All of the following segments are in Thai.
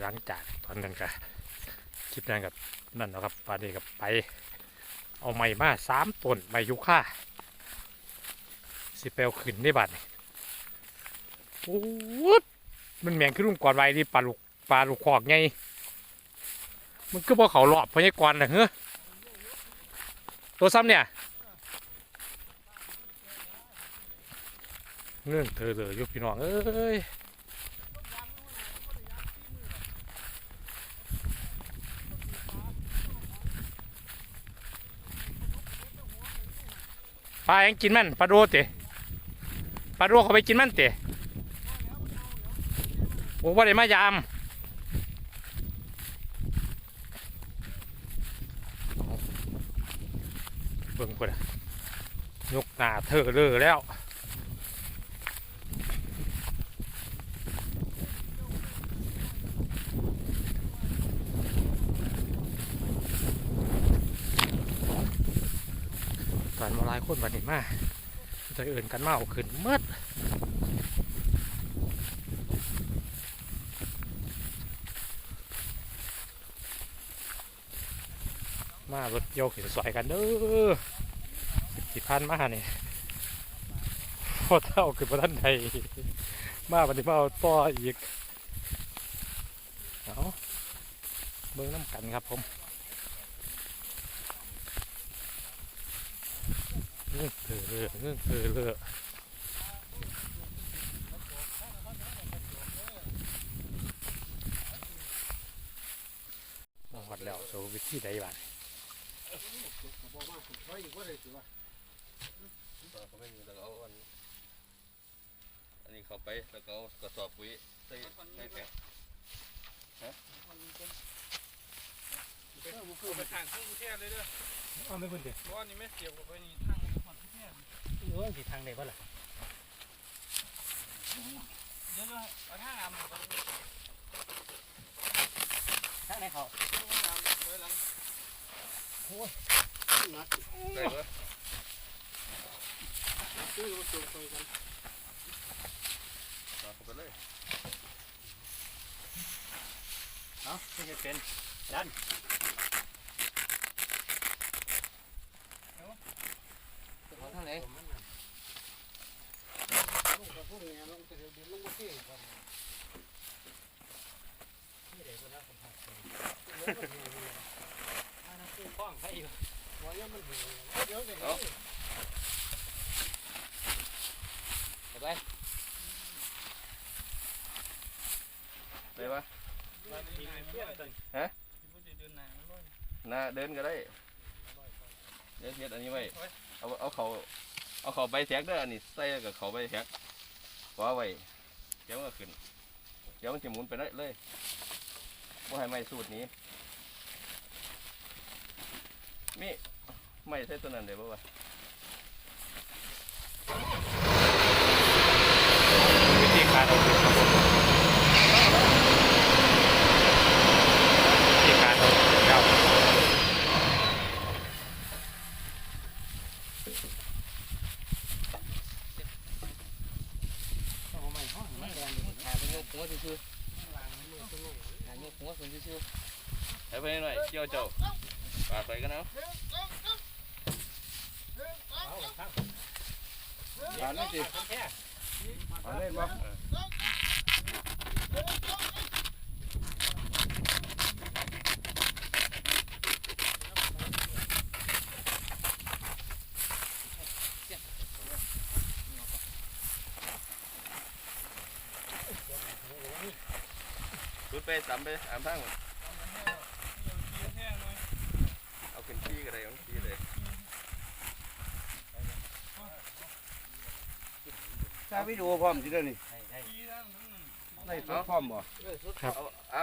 หลังจากตอนนั้นก็คลิปนั้นกับนั่นนะครับปานนี้กับไป เอาไม้มาสามต้นไม้ยุค่าสิเปลขึ้นในบัดนี่โอ้มันแมงขึ้นรุ่งก่อนไว้ที่ปลาลูกปลาลูกคอกไงมันก็บอเขาหลอบพญากรนะเฮ้อตัวซ้ำเนี่ยเงื่อนเธอเลยอยุพี่น้องเอ้ย ปลายังกินมันปลาดูเตะปลาดูเขาไปกินมันเตะโอ้ว่าได้มายามเบิ่งคนยกหน้าเธอเลยแล้ว ตอนมายคนบัดนี้มาจะเอื่นกันมาเอาขึ้นเมื่อมารถโยกขึ้นสวยกันเด้อสิบสี่พันมาเนี่ยพอเท่าขึ้นมาท่านใดมาบัดนี้มาเอาต่ออีก เอาเบิ่งน้ำกันครับผม เงื่อนเธอเลยเงื่อนเธอเลยหมดแล้วสู่วิธีใดบ้างเขาไม่มีแล้วก็เอาอันอันนี้เข้าไปแล้วก็เอากระสอบปุ๋ยใส่ใส่แผงไปทางเครื่องแค่เลยเด้อเอาไม่คุณเดี๋ยวเพราะว่านี่ไม่เสียบกับไปนี่ทางมันแค่ เออสิทางใดบ้างล่ะเดี๋ยวเอาทางอ่ำไปทางไหนเขาไว้หลังได้ปะซื้อมาส่งไปกันเอาเข้าไปเลยเอาไม่ใช่เป็นดันเอาทางไหน ลงกับพวกนี้ลงแต่เดี๋ยวลงมาเที่ยวกัน ป้องให้อยู่วายังมันเหี่ยเดี๋ยวเดี๋ยวไปไปปะวันนี้นายเพื่อนกันฮะผู้จะเดินนายมันร้อยหน้าเดินก็ได้เดี๋ยวเทียดอันนี้ไว้เอาเอาเขาเอาเขาใบแท็กเด้ออันนี้ใส่กับเขาใบแท็กว่าไว้เดี๋ยวมันก็ขึ้น เดี๋ยวมันจะหมุนไปได้เลยว่าให้ไม่สูตรนี้ มีไม่ใช่ตัวนั้นเดี๋ยบ่วะวิธีการเอาขึ้นครับผมวิธีการเอาขึ้นครับเอาใหม่ห้องมันแดงขาเป็นยกหัวซื่อๆขายกหัวคนซื่อๆให้ไปหน่อยเกี่ยวเจ้า ปาดไปกันเอาหวานไม่สิหวานเล่นบ่ รุดไปตามไปตามทางเอาขึ้นขี้ก็ได้เอาขี้เลย ถ้า วิดีโอพร้อมสิเด้อนี่ได้ไล่สดพร้อมบ่เอาอ้า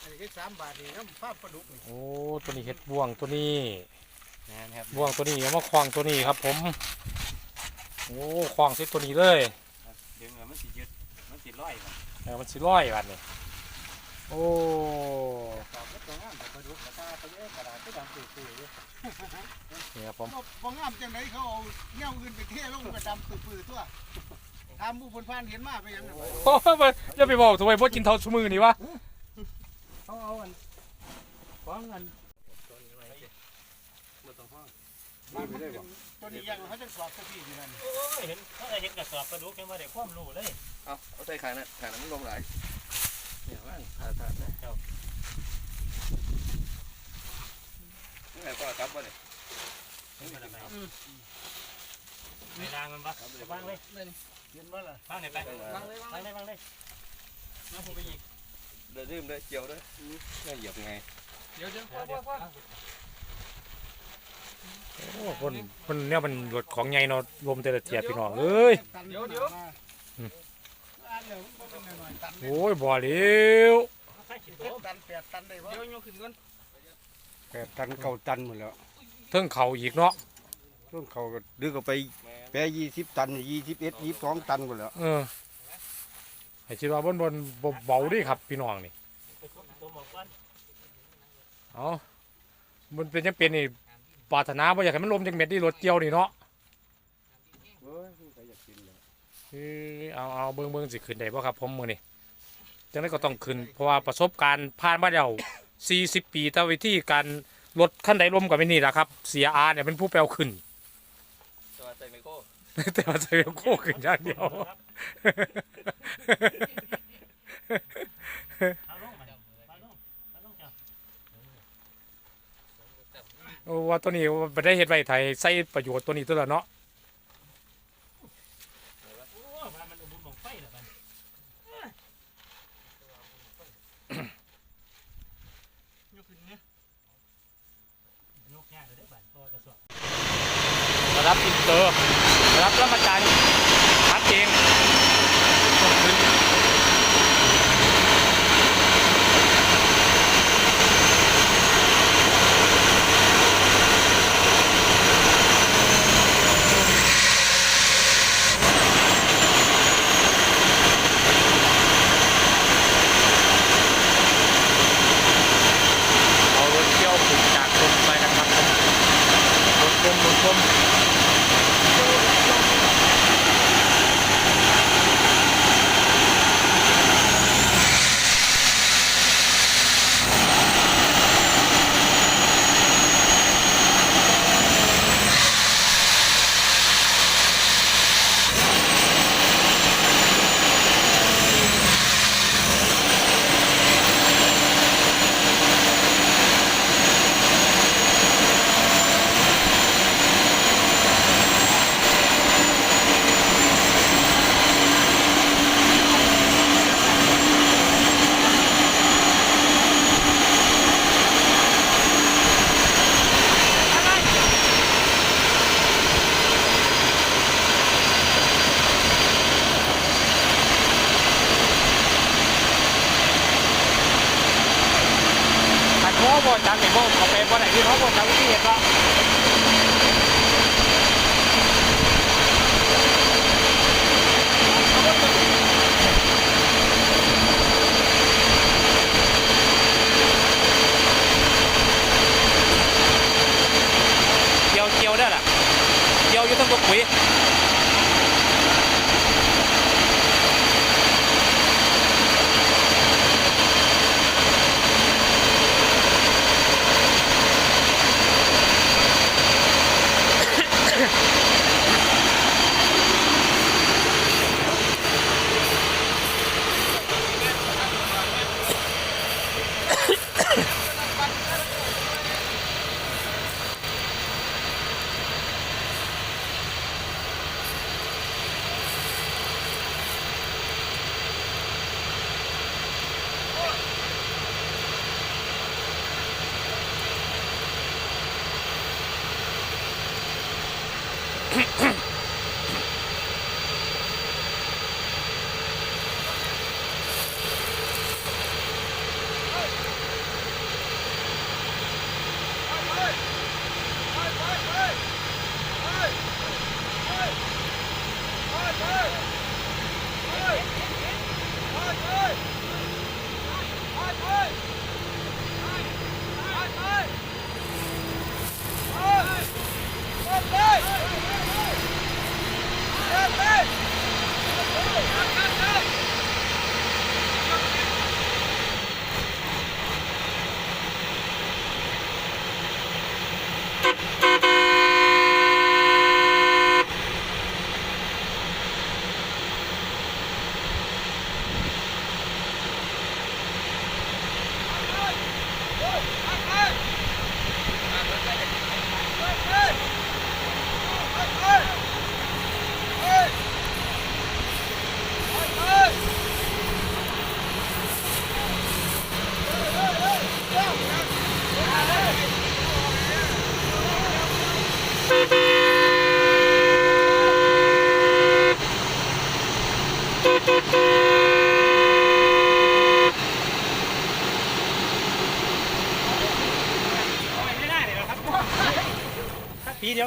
อันนี้แค่สามบาทนี่น้ำฟ้าปลาดุกนี่โอ้ตัวนี้เห็ดบ่วงตัวนี้นะครับบ่วงตัวนี้เอามาคล้องตัวนี้ครับ ผมโอ้คล้องเส้ตัวนี้เลยดึงมันสิยึดมันสิร้อยครับเออมันสิร้อยบัดนี่ โอ้ตอบก็ตัวงามแต่ปลาดุกกระตาไปเยอะกระดาษก็ดำตื่นๆอยู่นี่ครับผมบ่งามจังไดเขาเอาเงี้ยอื่นไปเทลงกระดำปื้อๆตัวเถามผู้คนผ่านเห็นมาไปยังไงโอ้ยบ่อย่าไปบอกทำไมบ่กินเท่าซุมือนี่วะเขาเอาอันฟ้องอันบ่ต้องห้องมันเป็นตัวนี้ยังเขาจะสอบสักทีอยู่นั่นโอ้ยเห็นเขาเห็นกระสอบกระดูกยังมาได้ความรู้เลย เอาเอาใส่ขางนั้นขางนั้นมันลงหลายเนี่ยว่างถาดถาดนะเจ้านี่ไงก็กลับบ่เนี่ยเห็นมันอะไรไม่นางมันปะวางเลยเห็นว่าล่ะวางไหนไปวางเลยวางเลยวางเลยน้ำผมไปอีกเดินดื่มด้วยเกี่ยวด้วยนี่เหยียบไงเดี๋ยวเดี๋ยวเดี๋ยวเดี๋ยวโอ้คนคนเนี่ยมันรถของใหญ่เนาะรวมแต่ละเทียบพี่น้องเอ้ยเดี๋ยวเดี๋ยว อันเดี๋ยวมันเป็นหน่อยตันโอ้ยบ่เร็วใส่ขิดเจ็โตดตันแปดตันได้ปะเดี๋ยวยกขึ้นก่อนแปดตันเก้าตันหมดแล้วเทิงเขาอีกเนาะต้นเขาก็ดึกออกไปแปรยี่สิบตันยี่สิบเอ็ดยี่สิบสองตันหมดแล้วเออให้คิดว่าบนบนบ่เบาดิครับพี่น้องนี่ไปทุบตัวหมอกก่อนเอามันเป็นจังเป็นนี่ปรารถนาบ่อยากให้มันลมจังเม็ดนี่รถเกี่ยวนี่เนาะ เฮ้ยใครอยากกินเลยเอ้ยเอาเอาเบิ่งเบิ่งสิขึ้นได้บ่ครับผมมื้อนี้จังได๋ก็ต้องขึ้น เพราะว่าประสบการณ์ผ่านมาแล้ว40 ปีแต่วิธีการรถคันใดลมก็ไม่นี่ล่ะครับ CR เนี่ยเป็นผู้แปลวขึ้นตัวใส่ไมโครแต่ว่าใส่โค้ขึ้นอย่างเดียวเอาลงมาเอาลงเอาลงจ้ะโอ้ว่าตัวนี้บ่ได้เฮ็ดไว้ไทยใส่ประโยชน์ตัวนี้ตัวละเนาะ โอ้มามันอุบุญของไฟเหรอมันยกขึ้นเนี่ยยกยากเลยเด้อบัดตัวก ระดับอินเตอร์ระดับรมาจาร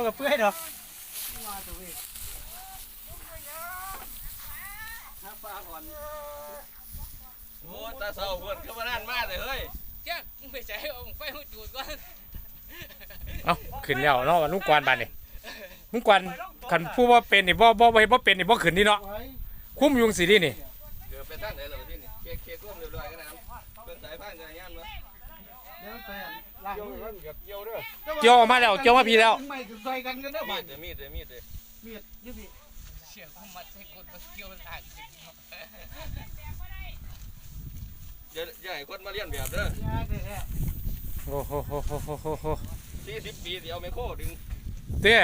ยวกับเพื่อนดอกโอ้ตาเศร้าเพิ่นเข้ามานั่นมาเลยเฮ้ยแจ้งมึงไปใช้เอาไฟหัวจูดก่อนเอาขึ้นแล้วเนาะลุงกวนบานนี่ลุงกวนคันผู้ว่าเป็นนี่บ่บ่บ่เฮ็ดบ่เป็นนี่บ่ขึ้นนี่เนาะคุ้มยุงสิดินี่เดี๋ยวไปทางไหนเหรอที่นี่เค้กเค้กร่วมเรียบร้อยกันนะครับเพิ่นสายพานกันย่านมาเดี๋ยวไป ล้างมือเกี่ยวออกมาแล้วเกี่ยวมาพี่แล้ว ไม่ใส่กันกันเด้อมีบ้าดเลยมีดเลยมีดเลยมีดยี่สิเสียงกูมัดใส่กดมาเกี่ยวหลานสิเดี๋ยวอย่าให้คนมาเรียนแบบเด้อยาเด้อโอ้โหโหโหโหโหโหสี่สิบปีเดี๋ยวไมโครดึงเต้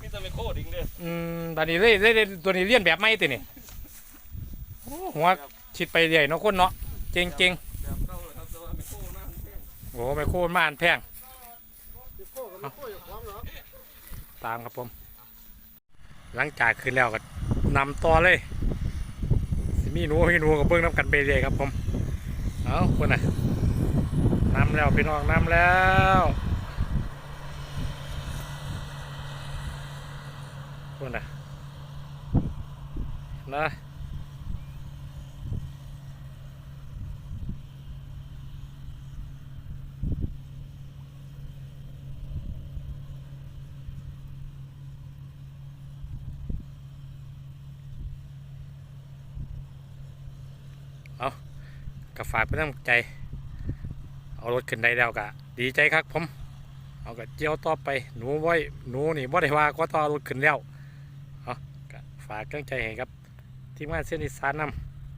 มีแต่ไมโครดึงเด้ออืมบานนี้เลยเลยเลยตัวนี้เลียนแบบไม่ตินี่โอ้หัวชิดไปเรื่อยเนาะคนเนาะเจ๋งเจ๋งแบบเก่า โอ้ไม่โคตรมาอันแพงตามครับผม หลังจากขึ้นแล้วก็นำต่อเลยสิมีหนูมีหนูกับเบิ้งน้ำกันไปเรื่อยครับผม เอาคนน่ะนำแล้วพี่น้องนำแล้วคนน่ะนะก็ ฝากเป็นกำลังใจ เอารถขึ้นได้แล้วก็ดีใจครับผม เอาก็เจียวต่อไปหนูไว้หนูนี่บ่ได้ว่าก็ต่อรถขึ้นแล้วเอาก็ฝากกำลังใจให้ครับ ทีมงานเส้นอีสานน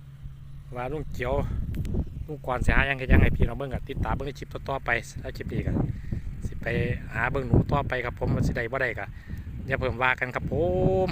ำว่าลุงเจียวลุงกวนเสียหายยังไงยังไงพี่น้องเบิ่งกับติดตามเบิ่งในคลิปต่อไปถ้าคลิปนี้ก็สิไปหาเบิ่งหนูต่อไปครับผมมันสิได้บ่ได้ก็อย่าเพิ่มว่ากันครับผม